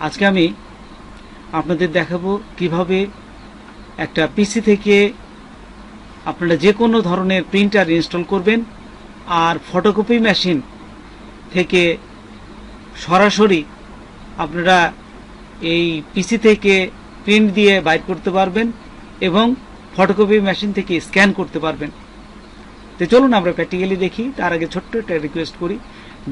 আজকে আমি আপনাদের দেখাবো কীভাবে একটা পিসি থেকে আপনারা যে কোনো ধরনের প্রিন্টার ইনস্টল করবেন আর ফটোকপি মেশিন থেকে সরাসরি আপনারা এই পিসি থেকে প্রিন্ট দিয়ে বাইর করতে পারবেন এবং ফটোকপি মেশিন থেকে স্ক্যান করতে পারবেন। তো চলুন আমরা প্র্যাকটিক্যালি দেখি, তার আগে ছোট্ট একটা রিকোয়েস্ট করি।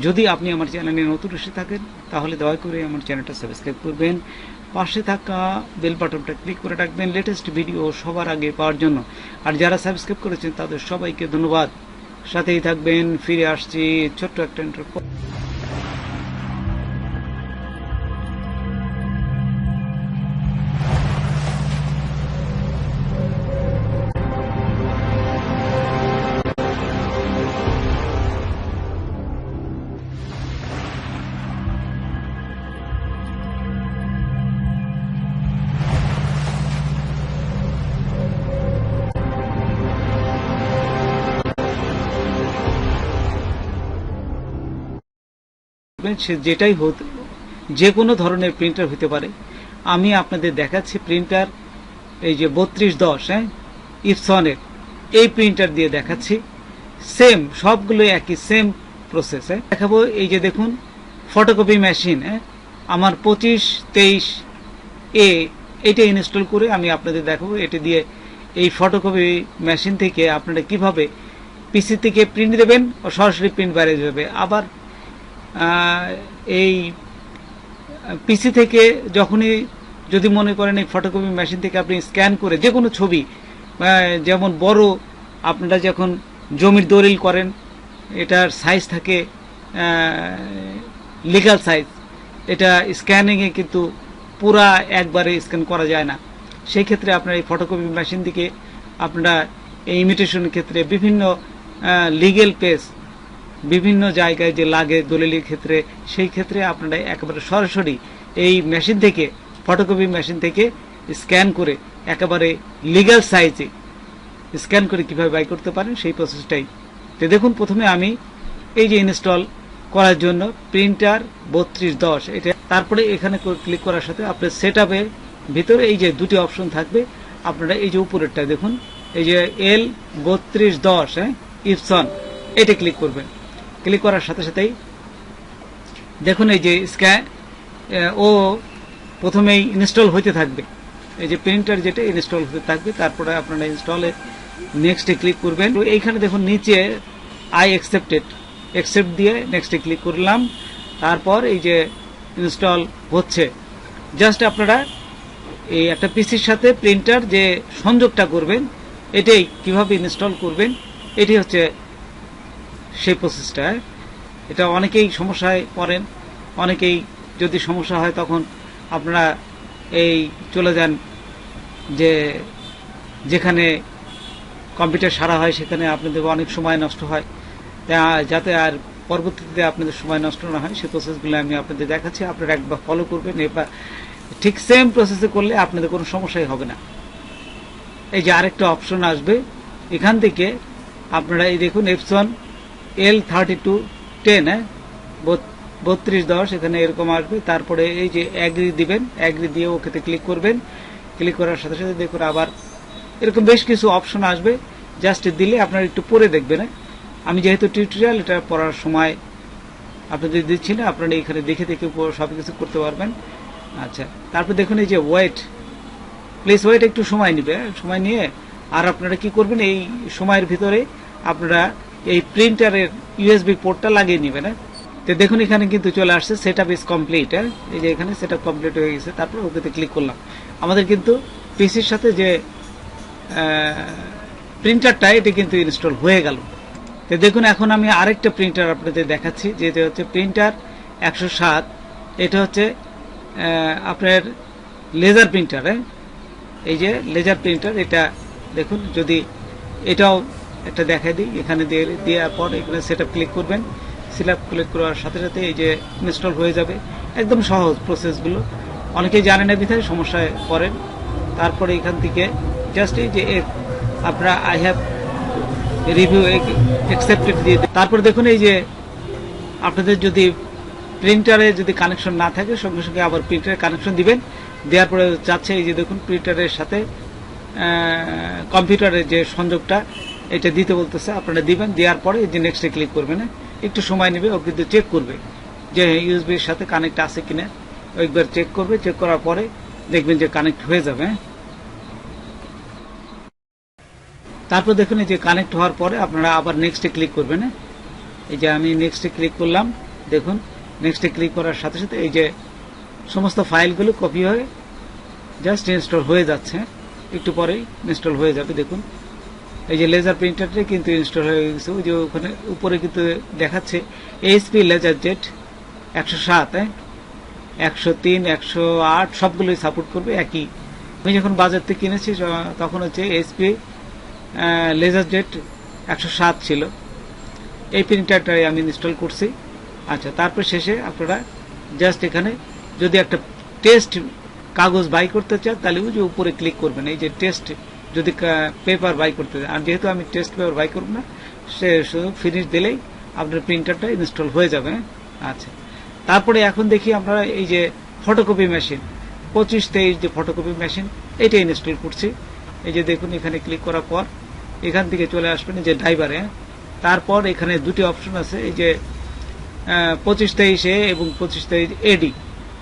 যদি আপনি আমার চ্যানেলে নতুন এসে থাকেন, তাহলে দয়া করে আমার চ্যানেলটা সাবস্ক্রাইব করবেন। পাশে থাকা বেল বাটনটা ক্লিক করে রাখবেন লেটেস্ট ভিডিও সবার আগে পাওয়ার জন্য। আর যারা সাবস্ক্রাইব করেছেন, তাদের সবাইকে ধন্যবাদ। সাথেই থাকবেন, ফিরে আসছি ছোট্ট একটা intro পর। করবেন, সে যেটাই হোক যে কোনো ধরনের প্রিন্টার হতে পারে। আমি আপনাদের দেখাচ্ছি প্রিন্টার এই যে বত্রিশ দশ হ্যাঁ ইপসনের এই প্রিন্টার দিয়ে দেখাচ্ছি। সেম সবগুলো একই সেম প্রসেস হ্যাঁ। দেখাবো এই যে দেখুন ফটোকপি মেশিন হ্যাঁ। আমার পঁচিশ তেইশ এ এটা ইনস্টল করে আমি আপনাদের দেখাবো। এটা দিয়ে এই ফটোকপি মেশিন থেকে আপনারা কীভাবে পিসি থেকে প্রিন্ট দেবেন ও সরাসরি প্রিন্ট বাইরে যাবে। আবার এই পিসি থেকে যখনই যদি মনে করেন এই ফটোকপি মেশিন থেকে আপনি স্ক্যান করে যে কোনো ছবি যেমন বড় আপনারা যখন জমির দলিল করেন, এটার সাইজ থাকে লিগাল সাইজ এটা স্ক্যানিংয়ে কিন্তু পুরা একবারে স্ক্যান করা যায় না। সেই ক্ষেত্রে আপনার এই ফটোকপি মেশিন থেকে আপনারা এই ইমিটেশনের ক্ষেত্রে বিভিন্ন লিগেল পেজ বিভিন্ন জায়গায় যে লাগে দলিলের ক্ষেত্রে, সেই ক্ষেত্রে আপনারা একেবারে সরাসরি এই মেশিন থেকে ফটোকপি মেশিন থেকে স্ক্যান করে একেবারে লিগ্যাল সাইজে স্ক্যান করে কীভাবে বাই করতে পারেন, সেই প্রসেসটাই তো দেখুন, প্রথমে আমি এই যে ইনস্টল করার জন্য প্রিন্টার বত্রিশ দশ, এটা তারপরে এখানে ক্লিক করার সাথে আপনার সেট ভিতরে এই যে দুটি অপশন থাকবে। আপনারা এই যে উপরেরটা দেখুন, এই যে এল বত্রিশ দশ হ্যাঁ ইপসন এটা ক্লিক করবেন। ক্লিক করার সাথে সাথেই দেখুন এই যে স্ক্যান ও প্রথমেই ইনস্টল হইতে থাকবে। এই যে প্রিন্টার যেটা ইনস্টল হতে থাকবে, তারপরে আপনারা ইনস্টলে নেক্সটে ক্লিক করবেন। এইখানে দেখুন নিচে আই অ্যাকসেপ্টেড। অ্যাকসেপ্ট দিয়ে নেক্সটে ক্লিক করলাম। তারপর এই যে ইনস্টল হচ্ছে। জাস্ট আপনারা এই একটা পিসির সাথে প্রিন্টার যে সংযোগটা করবেন, এটাই কীভাবে ইনস্টল করবেন, এটি হচ্ছে সেই প্রসেসটায় এটা অনেকেই সমস্যায় পড়েন। অনেকেই যদি সমস্যা হয় তখন আপনারা এই চলে যান যে যেখানে কম্পিউটার সারা হয় সেখানে আপনাদের অনেক সময় নষ্ট হয়। তা যাতে আর পরবর্তীতে আপনাদের সময় নষ্ট না হয় সেই প্রসেসগুলো আমি আপনাদের দেখাচ্ছি। আপনারা একবার ফলো করবেন। এবার ঠিক সেম প্রসেসে করলে আপনাদের কোনো সমস্যাই হবে না। এই যে আরেকটা অপশন আসবে। এখান থেকে আপনারা এই দেখুন Epson L thirty two ten হ্যাঁ বত্রিশ দশ, এখানে এরকম আসবে। তারপরে এই যে অ্যাগ্রি দিবেন অ্যাগ্রি দিয়ে ওকেতে ক্লিক করবেন। ক্লিক করার সাথে সাথে দেখুন আবার এরকম বেশ কিছু অপশন আসবে। জাস্ট দিলে আপনারা একটু পরে দেখবেন হ্যাঁ? আমি যেহেতু টিউটোরিয়াল এটা পড়ার সময় আপনাদের দিচ্ছি না, আপনারা এখানে দেখে দেখে সব কিছু করতে পারবেন। আচ্ছা তারপর দেখুন এই যে ওয়েট প্লিজ ওয়েট একটু সময় নেবে? সময় নিয়ে। আর আপনারা কি করবেন, এই সময়ের ভিতরে আপনারা এই প্রিন্টারের ইউএসবি পোর্টটা লাগিয়ে নেবেন হ্যাঁ? তো দেখুন, এখানে কিন্তু চলে আসছে সেট আপ ইজ কমপ্লিট এই যে এখানে সেট আপ কমপ্লিট হয়ে গেছে, তারপর ওকেতে ক্লিক করলাম। আমাদের কিন্তু পিসির সাথে যে প্রিন্টারটা এটি কিন্তু ইনস্টল হয়ে গেল। তো দেখুন, এখন আমি আরেকটা প্রিন্টার আপনাদের দেখাচ্ছি, যেটা হচ্ছে প্রিন্টার একশো সাত। এটা হচ্ছে আপনার লেজার প্রিন্টার হ্যাঁ? এই যে লেজার প্রিন্টার এটা দেখুন, যদি এটাও একটা দেখাই দিই। এখানে দিয়ে দেওয়ার পর এখানে সেট ক্লিক করবেন। সিলেক্ট ক্লিক করার সাথে সাথে এই যে ইনস্টল হয়ে যাবে। একদম সহজ প্রসেসগুলো অনেকেই জানে না বিধায় সমস্যায় পড়েন। তারপরে এখান থেকে জাস্ট এই যে আপনারা আই হ্যাভ রিভিউ অ্যাকসেপ্টেড দিয়ে। তারপর দেখুন এই যে আপনাদের যদি প্রিন্টারে যদি কানেকশন না থাকে, সঙ্গে সঙ্গে আবার প্রিন্টারে কানেকশন দিবেন। দেওয়ার পরে যাচ্ছে এই যে দেখুন প্রিন্টারের সাথে কম্পিউটারের যে সংযোগটা এটা দিতে বলতেছে, আপনারা দিবেন, দেওয়ার পরে এই যে নেক্সটে ক্লিক করবেন হ্যাঁ? একটু সময় নেবে, ও কিন্তু চেক করবে যে ইউএসবির সাথে কানেক্ট আছে কিনা একবার চেক করবে চেক করার পরে দেখবেন যে কানেক্ট হয়ে যাবে হ্যাঁ? তারপর দেখুন এই যে কানেক্ট হওয়ার পরে আপনারা আবার নেক্সটে ক্লিক করবেন হ্যাঁ? এই যে আমি নেক্সটে ক্লিক করলাম, দেখুন নেক্সটে ক্লিক করার সাথে সাথে এই যে সমস্ত ফাইলগুলো কপি হয়ে জাস্ট ইনস্টল হয়ে যাচ্ছে একটু পরেই ইনস্টল হয়ে যাবে, দেখুন এই যে লেজার প্রিন্টারটা কিন্তু ইনস্টল হয়ে গেছে, ওই যে ওখানে উপরে কিন্তু দেখাচ্ছে এইচপি লেজার জেট একশো সাত হ্যাঁ? একশো তিন, একশো আট, সবগুলোই সাপোর্ট করবে, একই। আমি যখন বাজার থেকে কিনেছি তখন হচ্ছে এইচপি লেজার জেট একশো সাত ছিল। এই প্রিন্টারটাই আমি ইনস্টল করছি। আচ্ছা তারপর শেষে আপনারা জাস্ট এখানে যদি একটা টেস্ট কাগজ বাই করতে চান, তাহলে ওই যে উপরে ক্লিক করবেন, এই যে টেস্ট যদি পেপার বাই করতে আর যেহেতু আমি টেস্ট পেপার বাই করব না সে শুধু ফিনিশ দিলেই আপনার প্রিন্টারটা ইনস্টল হয়ে যাবে হ্যাঁ? আচ্ছা। তারপরে এখন দেখি আমরা এই যে ফটোকপি মেশিন পঁচিশ তেইশ যে ফটোকপি মেশিন এটা ইনস্টল করছি। এই যে দেখুন এখানে ক্লিক করার পর এখান থেকে চলে আসবেন যে ড্রাইভারে তারপর এখানে দুটি অপশন আছে এই যে পঁচিশ তেইশ এ এবং পঁচিশ তেইশ এডি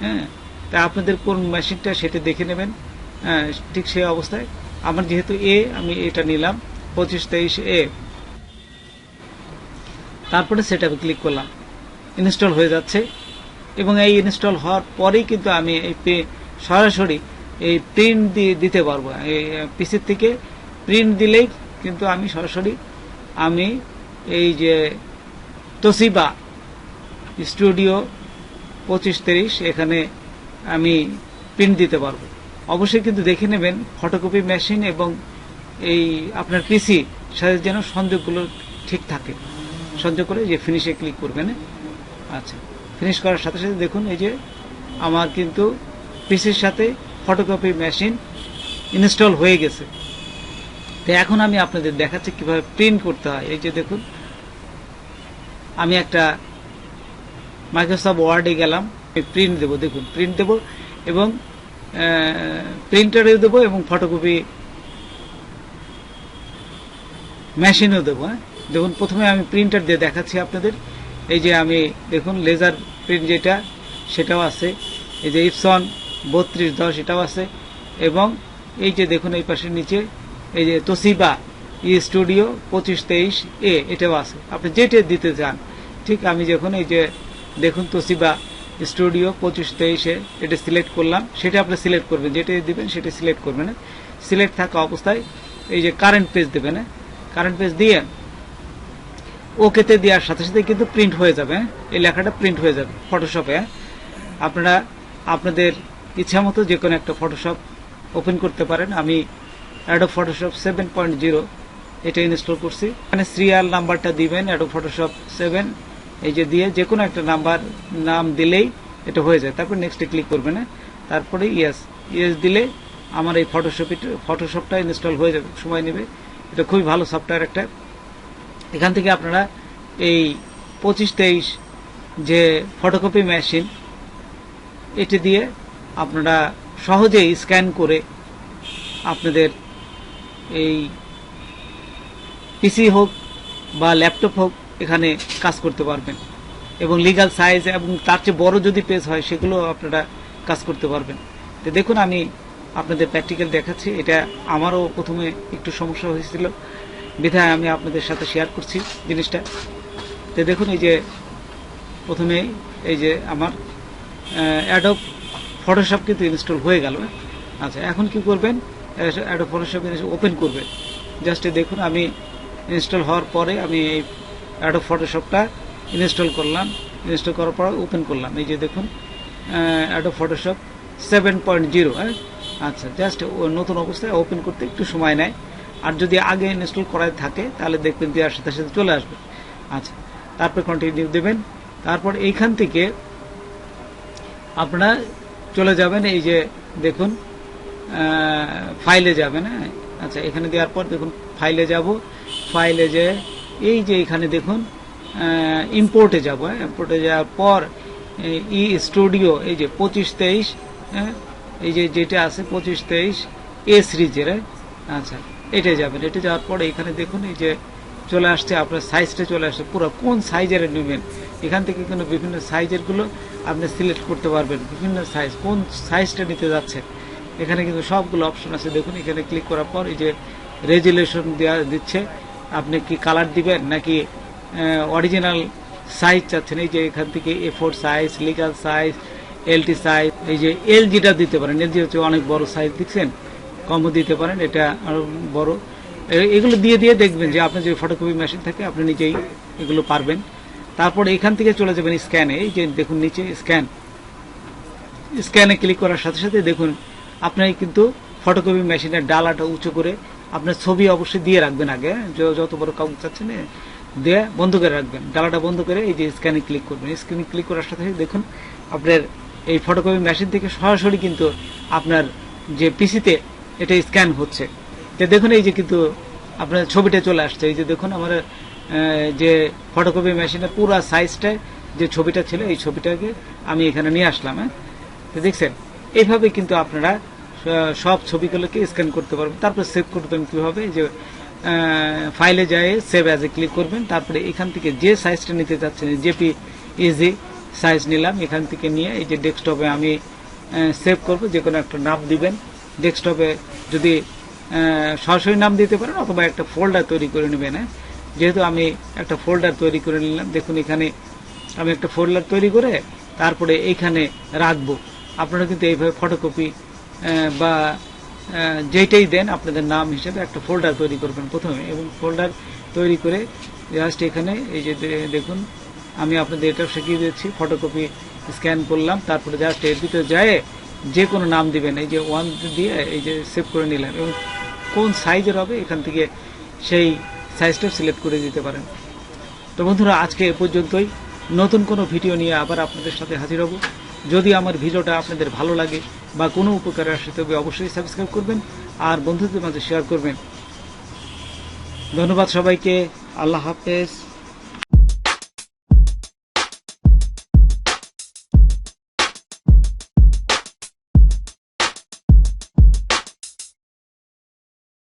হ্যাঁ? তা আপনাদের কোন মেশিনটা সেটা দেখে নেবেন। হ্যাঁ, ঠিক সেই অবস্থায়। আমার যেহেতু এ, আমি এটা নিলাম, পঁচিশ, তেইশ, এ। তারপরে সেটা ক্লিক করলাম। ইনস্টল হয়ে যাচ্ছে। এবং এই ইনস্টল হওয়ার পরেই কিন্তু আমি এই পে- সরাসরি এই প্রিন্ট দিয়ে দিতে পারব। এই পিসির থেকে প্রিন্ট দিলেই কিন্তু আমি সরাসরি আমি এই যে তোসিবা স্টুডিও পঁচিশ তিরিশ এখানে আমি প্রিন্ট দিতে পারব। অবশ্যই কিন্তু দেখে নেবেন ফটোকপি মেশিন এবং এই আপনার পিসি সাথে যেন সংযোগগুলো ঠিক থাকে। সংযোগ করে যে ফিনিশে ক্লিক করবেন? আচ্ছা ফিনিশ করার সাথে সাথে দেখুন এই যে আমার কিন্তু পিসির সাথে ফটোকপি মেশিন ইনস্টল হয়ে গেছে। তো এখন আমি আপনাদের দেখাচ্ছি কীভাবে প্রিন্ট করতে হয়। এই যে দেখুন, আমি একটা মাইক্রোসফট ওয়ার্ডে গেলাম প্রিন্ট দেবো, দেখুন প্রিন্ট দেবো এবং প্রিন্টারেও দেবো এবং ফটোকপি মেশিনও দেবো হ্যাঁ? দেখুন, প্রথমে আমি প্রিন্টার দিয়ে দেখাচ্ছি আপনাদের। এই যে আমি, দেখুন লেজার প্রিন্ট যেটা, সেটাও আছে। এই যে ইপসন বত্রিশ দশ, এটাও আছে। এবং এই যে, দেখুন, এই পাশের নিচে, এই যে তোসিবা ই স্টুডিও পঁচিশ তেইশ এ এটাও আছে। আপনি যেটা দিতে চান, ঠিক আমি যখন এই যে, দেখুন তোসিবা স্টুডিও পঁচিশ তেইশে এটা সিলেক্ট করলাম, সেটা আপনি সিলেক্ট করবেন যেটা দিবেন সেটা সিলেক্ট করবেন সিলেক্ট থাকা অবস্থায় এই যে কারেন্ট পেজ দেবেন কারেন্ট পেজ দিয়ে ওকেতে দেওয়ার সাথে সাথে কিন্তু প্রিন্ট হয়ে যাবে হ্যাঁ? এই লেখাটা প্রিন্ট হয়ে যাবে ফটোশপে হ্যাঁ? আপনারা, আপনাদের ইচ্ছা মতো যে কোনো একটা ফটোশপ ওপেন করতে পারেন আমি Adobe Photoshop seven point zero এটা ইনস্টল করছি এখানে সিরিয়াল নাম্বারটা দিবেন অ্যাডো ফটোশপ সেভেন এই যে দিয়ে যে কোনো একটা নাম্বার, নাম দিলেই এটা হয়ে যায়। তারপর নেক্সটে ক্লিক করবেন না। তারপরে ইয়েস ইয়েস দিলে আমার এই ফটোশপ ফটোশপটা ইনস্টল হয়ে যাবে, সময় নেবে। এটা খুবই ভালো সফটওয়্যার একটা। এখান থেকে আপনারা এই পঁচিশ তেইশ যে ফটোকপি মেশিন এটি দিয়ে আপনারা সহজেই স্ক্যান করে আপনাদের এই পিসি হোক বা ল্যাপটপ হোক এখানে কাজ করতে পারবেন। এবং লিগাল সাইজ এবং তার চেয়ে বড় যদি পেজ হয়, সেগুলো আপনারা কাজ করতে পারবেন। তো দেখুন, আমি আপনাদের প্র্যাকটিক্যাল দেখাচ্ছি। এটা আমারও প্রথমে একটু সমস্যা হয়েছিল। বিধায় আমি আপনাদের সাথে শেয়ার করছি জিনিসটা। তো দেখুন, এই যে প্রথমে এই যে আমার অ্যাডব ফটোশপ কিন্তু ইনস্টল হয়ে গেল। আচ্ছা এখন কি করবেন? অ্যাডব ফটোশপ ওপেন করবেন। জাস্ট দেখুন, আমি ইনস্টল হওয়ার পরে আমি এই অ্যাডব ফটোশপটা ইনস্টল করলাম। ইনস্টল করার পর ওপেন করলাম। এই যে দেখুন Adobe Photoshop seven point zero হ্যাঁ? আচ্ছা জাস্ট নতুন অবস্থায় ওপেন করতে একটু সময় নেয়। আর যদি আগে ইনস্টল করাই থাকে, তাহলে দেখবেন দেওয়ার সাথে সাথে চলে আসবে। আচ্ছা তারপর কন্টিনিউ দেবেন। তারপর এইখান থেকে আপনারা চলে যাবেন, এই যে দেখুন ফাইলে যাবেন হ্যাঁ? আচ্ছা এখানে দেওয়ার পর দেখুন ফাইলে যাব। ফাইলে যে এই যে এখানে দেখুন ইম্পোর্টে যাব ইম্পোর্টে যাওয়ার পর ই স্টুডিও এই যে পঁচিশ তেইশ হ্যাঁ? এই যে যেটা আছে পঁচিশ তেইশ, এ সিরিজের হ্যাঁ? আচ্ছা এটা যাবেন। এটা যাওয়ার পরে এখানে দেখুন, এই যে চলে আসছে, আপনার সাইজটা চলে আসছে, পুরো কোন সাইজের নেবেন? এখান থেকে কিন্তু বিভিন্ন সাইজেরগুলো আপনি সিলেক্ট করতে পারবেন, বিভিন্ন সাইজ কোন সাইজটা নিতে যাচ্ছেন। এখানে কিন্তু সবগুলো অপশন আছে। দেখুন, এখানে ক্লিক করার পর এই যে রেজুলেশন দেওয়া দিচ্ছে আপনি কি কালার দিবেন নাকি অরিজিনাল সাইজ চাচ্ছেন? এই যে এখান থেকে A four size legal size LT size এই যে এল যেটা দিতে পারেন। এল জি হচ্ছে অনেক বড় সাইজ দেখছেন? কমও দিতে পারেন, এটা আরও বড়। এগুলো দিয়ে দিয়ে দেখবেন যে আপনার যে ফটোকপি মেশিন থাকে, আপনি নিজেই এগুলো পারবেন। তারপর এখান থেকে চলে যাবেন স্ক্যানে এই যে দেখুন, নিচে স্ক্যান স্ক্যানে ক্লিক করার সাথে সাথে দেখুন, আপনার কিন্তু ফটোকপি মেশিনের ডালাটা উঁচু করে আপনার ছবি অবশ্যই দিয়ে রাখবেন আগে। যত বড় কাগজ চাচ্ছেন দিয়ে বন্ধ করে রাখবেন। ডালাটা বন্ধ করে এই যে স্ক্যানে ক্লিক করবেন। স্ক্যানে ক্লিক করার সাথে দেখুন, আপনার এই ফটোকপি মেশিন থেকে সরাসরি কিন্তু আপনার যে পিসিতে এটা স্ক্যান হচ্ছে। তো দেখুন এই যে কিন্তু আপনার ছবিটা চলে আসছে। এই যে দেখুন আমার যে ফটোকপি মেশিনের পুরো সাইজটা যে ছবিটা ছিল, এই ছবিটাকে আমি এখানে নিয়ে আসলাম হ্যাঁ? তো দেখছেন? এইভাবে কিন্তু আপনারা সব ছবিগুলোকে স্ক্যান করতে পারবেন। তারপরে সেভ করবেন কীভাবে? এই যে ফাইলে যায় সেভ অ্যাজ এ ক্লিক করবেন। তারপরে এখান থেকে যে সাইজটা নিতে চাচ্ছেন জেপি ইজি সাইজ নিলাম। এখান থেকে নিয়ে এই যে ডেস্কটপে আমি সেভ করব। যে কোনো একটা নাম দিবেন। ডেস্কটপে যদি সরাসরি নাম দিতে পারেন অথবা একটা ফোল্ডার তৈরি করে নেবেন হ্যাঁ? যেহেতু আমি একটা ফোল্ডার তৈরি করে নিলাম, দেখুন এখানে আমি একটা ফোল্ডার তৈরি করে তারপরে এইখানে রাখব। আপনারা কিন্তু এইভাবে ফটোকপি বা যেটাই দেন আপনাদের নাম হিসেবে একটা ফোল্ডার তৈরি করবেন প্রথমে এবং ফোল্ডার তৈরি করে জাস্ট এখানে এই যে দেখুন, আমি আপনাদের এটাও শিখিয়ে দিচ্ছি ফটোকপি স্ক্যান করলাম, তারপরে জাস্ট এর ভিতরে যায় যে কোনো নাম দিবেন, এই যে ওয়ান দিয়ে এই যে সেভ করে নিলাম এবং কোন সাইজের হবে এখান থেকে সেই সাইজটা সিলেক্ট করে দিতে পারেন। তো বন্ধুরা, আজকে এ পর্যন্তই। নতুন কোনো ভিডিও নিয়ে আবার আপনাদের সাথে হাজির হব। যদি আমার ভিডিওটা আপনাদের ভালো লাগে বা কোনো উপকারে আসে, তবে অবশ্যই সাবস্ক্রাইব করবেন আর বন্ধুদের মাঝে শেয়ার করবেন। ধন্যবাদ সবাইকে। আল্লাহ হাফেজ।